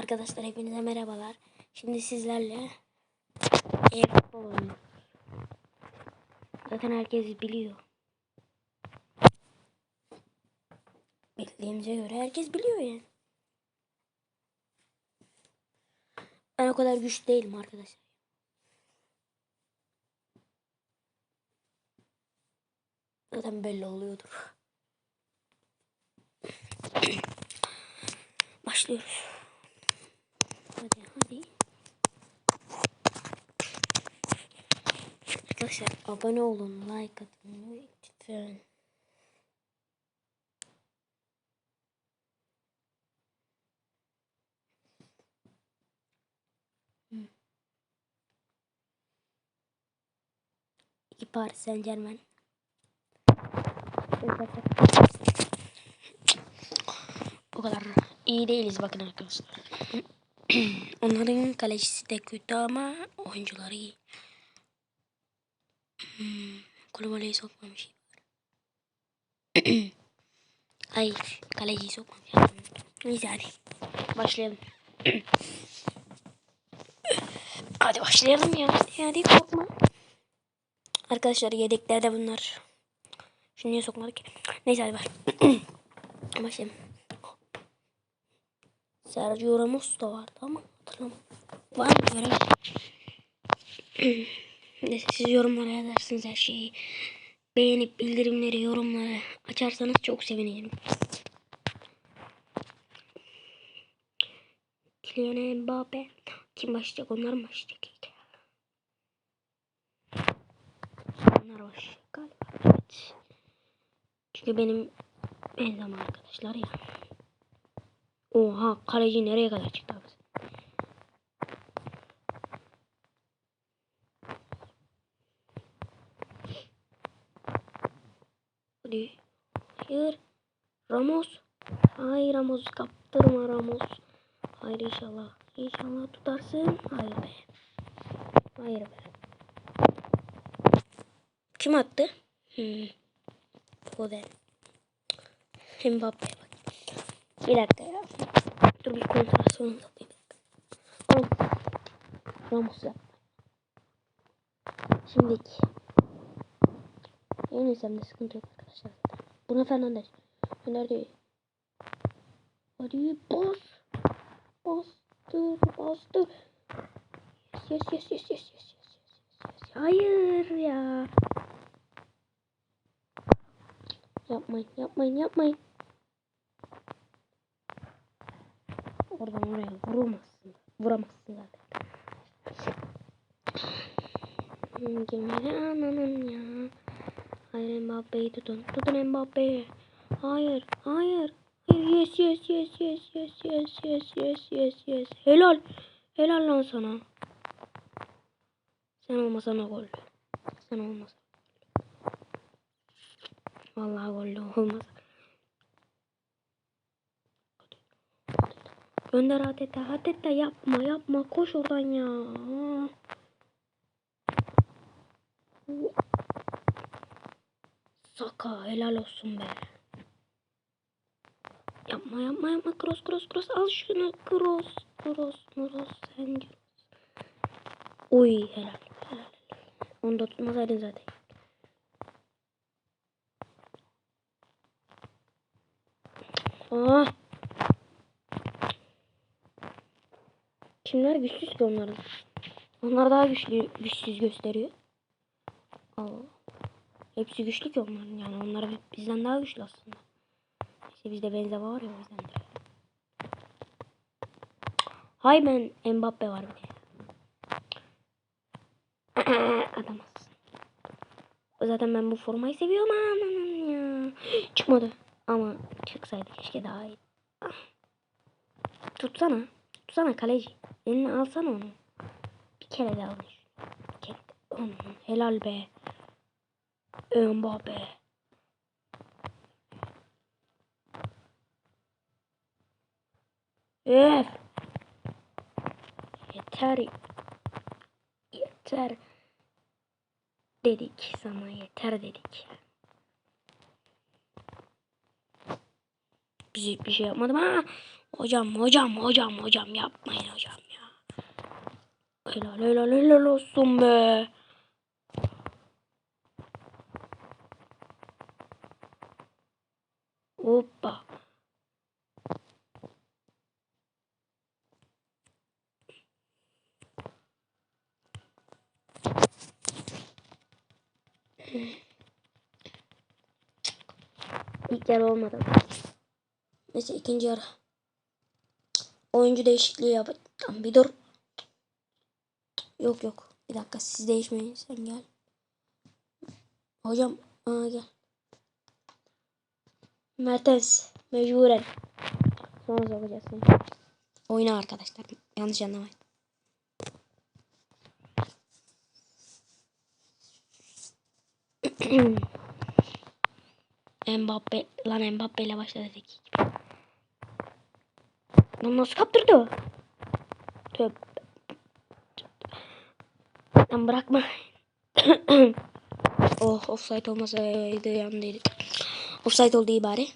Arkadaşlar hepinize merhabalar. Şimdi sizlerle e-futbol oynuyoruz. Zaten herkes biliyor. Bildiğimize göre herkes biliyor yani. Ben o kadar güçlü değilim arkadaşlar. Zaten belli oluyordur. Başlıyoruz. Hadi hadi. Arkadaşlar abone olun, like atın lütfen. İki Paris Saint Germain. O kadar iyi değiliz bakın arkadaşlar. Onların kalecisi de kötü ama oyuncuları iyi. Hmm, sokmamış. Hayır, kaleciyi sokmamış. Neyse hadi. Başlayalım. hadi başlayalım ya. Hadi korkma. Arkadaşlar yedeklerde bunlar. Şimdi niye sokmadık ki? Neyse hadi baş. Başlayalım. Sergio Ramos da vardı ama hatırlamam. Var mı göremedim. Neyse siz yorumlara yazarsınız her şeyi. Beğenip bildirimleri, yorumları açarsanız çok sevinirim. Kylian Mbappe. Kim başlayacak? Onlar mı başlayacak? Onlar başlayacak galiba. Evet. Çünkü benim benzem arkadaşlar ya. Oha kaleci nereye kadar çıktı abi? Hadi. Hayır. Ramos. Hayır Ramos kaptırma Ramos. Hayır inşallah. İnşallah tutarsın. Hayır be. Hayır be. Kim attı? Hmm. Foden. Mbappe bak. Bir dakika ya. Dur bir kontrasyonu da bir dakika. Ramos yap. Şimdiki. En de sıkıntı yok arkadaşlar. Buna Fernandez. Nerede? Hadi bas. Bastır, bastır. Yes, yes, yes, yes, yes, yes, yes, yes. Hayır ya. Yapmayın, yapmayın, yapmayın. Oradan oraya vuramazsın. Vuramazsın zaten. Girmedi ananın ya. Hayır Mbappe'yi tutun. Tutun Mbappe'yi. Hayır, hayır. Yes, yes, yes, yes, yes, yes, yes, yes, yes, yes. Helal. Helal lan sana. Sen olmasan o gol. Sen olmasan. Vallahi gollü olmaz. Gönder Ateta. Ateta yapma yapma. Koş oradan ya. Saka helal olsun be. Yapma yapma yapma. Cross cross cross. Al şunu. Cross cross cross. Sen cross. Uy helal. helal. Onu da tutmasaydın zaten. Ah. Kimler güçsüz ki onların? Onlar daha güçlü, güçsüz gösteriyor. Allah. Hepsi güçlü ki onların yani. Onlar bizden daha güçlü aslında. İşte bizde benzeme var ya o yüzden. Hay ben Mbappe var bir de. Adamaz. Zaten ben bu formayı seviyorum aman ya. Çıkmadı. Ama çıksaydı keşke daha iyi. Ah. Tutsana. Tutsana kaleci. Eline alsana onu. Bir kere de almış. Bir kere de. Aman, helal be. Mbappe. Öf. Yeter. Yeter. Dedik sana yeter dedik. Bizi bir şey yapmadım ha. Hocam hocam hocam hocam yapmayın hocam ya. Helal helal helal olsun be. Hoppa. İlk yarı olmadı. Neyse ikinci yarı. Oyuncu değişikliği yap. Tamam, bir dur. Yok yok. Bir dakika siz değişmeyin. Sen gel. Hocam aa gel. Mertens mecburen. Sonra sokacağız seni. Oyna arkadaşlar. Yanlış anlamayın. Mbappe lan Mbappe ile başladı tek. Lan nasıl kaptırdı? Tövbe. Lan bırakma. oh offside olmasaydı yandıydı. Offside oldu iyi bari.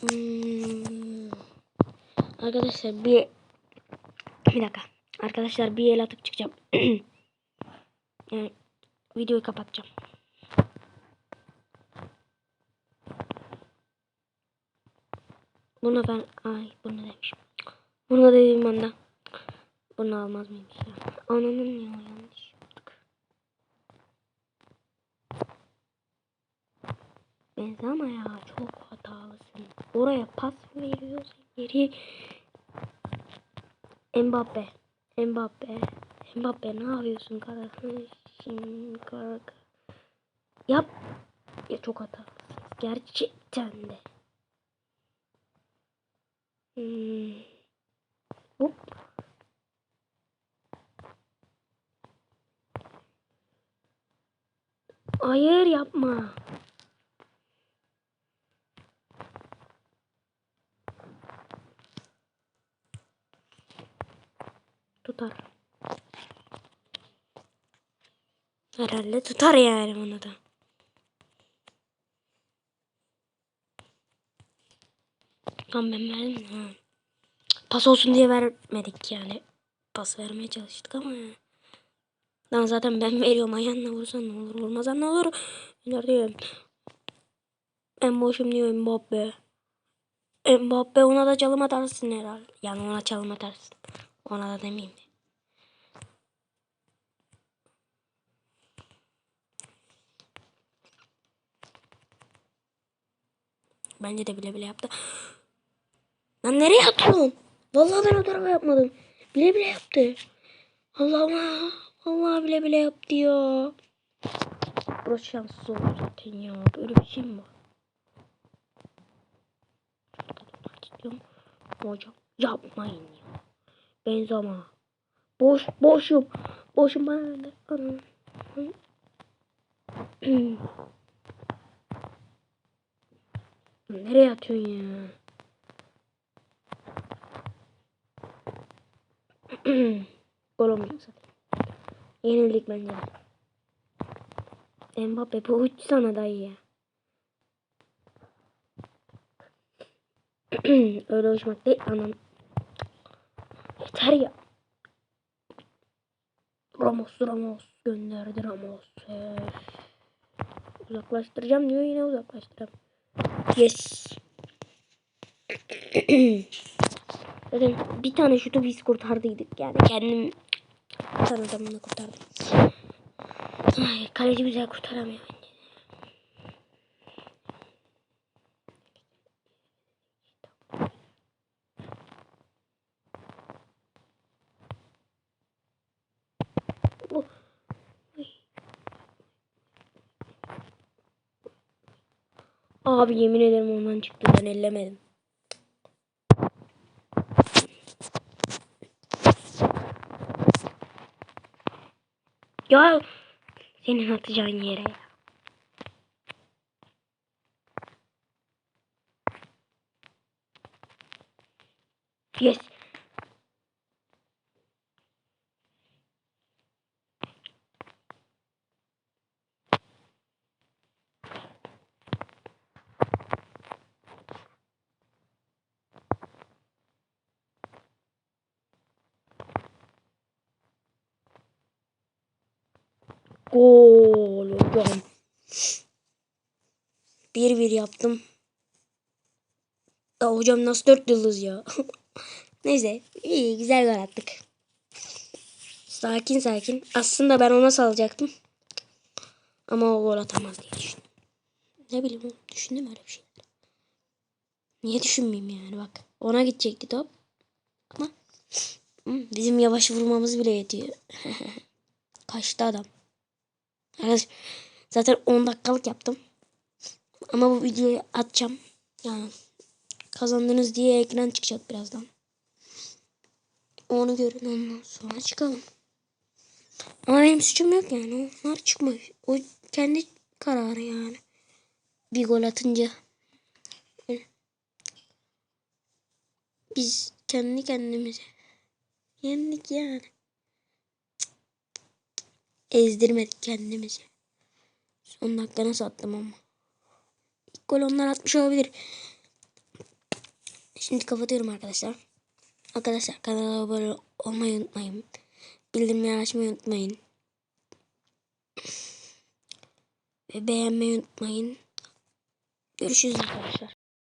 Hmm. Arkadaşlar bir bir dakika. Arkadaşlar bir el atıp çıkacağım. yani videoyu kapatacağım. Buna ben ay bunu demişim. Bunu dediğim anda bunu almaz mıymış ya? Ananın ya yanlış yaptık. Benzema ya çok hatalısın. Oraya pas veriyorsun geri. Mbappe. Mbappe. Mbappe ne yapıyorsun kardeşim? Kar- Yap. Ya çok hatalısın. Gerçekten de. Hmm. Hop. Hayır yapma. Tutar. Herhalde tutar yani bunu da. Tamam ben verdim. Ha. Pas olsun diye vermedik yani. Pas vermeye çalıştık ama. Lan zaten ben veriyorum ayağınla vursan ne olur vurmasan ne olur. Nerede En boşum diyor Mbappe. Mbappe ona da çalım atarsın herhalde. Yani ona çalım atarsın. Ona da demeyeyim de. Bence de bile bile yaptı. Lan nereye atıyorsun? Vallahi ben o tarafa yapmadım. Bile bile yaptı. Allah'ım. Allah bile bile yaptı ya. Burası şanssız oldu zaten ya. Böyle bir şey mi var? Hocam yapmayın ya. Benzema. Boş boşum. Boşum bana. Anam. Nereye atıyorsun ya? Gol olmayacak zaten. Yenildik bence. Mbappe bu uç sana dayı ya. Öyle uçmak değil anam. Yeter ya. Ramos Ramos gönderdi Ramos. Öf. Uzaklaştıracağım diyor yine uzaklaştıracağım. Yes. Zaten bir tane şutu biz kurtardıydık yani kendim Sen adamını kurtardım. Ay, kaleci güzel kurtaramıyor. Abi yemin ederim ondan çıktı ben ellemedim. Ya senin atacağın yere ya. Yes. Gol hocam. 1-1 yaptım. Ya hocam nasıl 4 yıldız ya? Neyse iyi güzel gol attık. Sakin sakin. Aslında ben ona salacaktım. Ama o gol atamaz diye düşündüm. Ne bileyim oğlum, düşündüm öyle bir şey. Niye düşünmeyeyim yani bak. Ona gidecekti top. Ama bizim yavaş vurmamız bile yetiyor. Kaçtı adam. Evet, zaten 10 dakikalık yaptım. Ama bu videoyu atacağım. Yani kazandınız diye ekran çıkacak birazdan. Onu görün ondan sonra çıkalım. Ama benim suçum yok yani. Onlar çıkmış. O kendi kararı yani. Bir gol atınca. Biz kendi kendimize yendik yani. Ezdirmedik kendimizi. Son dakika nasıl attım ama. İlk gol onlar atmış olabilir. Şimdi kapatıyorum arkadaşlar. Arkadaşlar kanala abone olmayı unutmayın. Bildirimleri açmayı unutmayın. Ve beğenmeyi unutmayın. Görüşürüz arkadaşlar.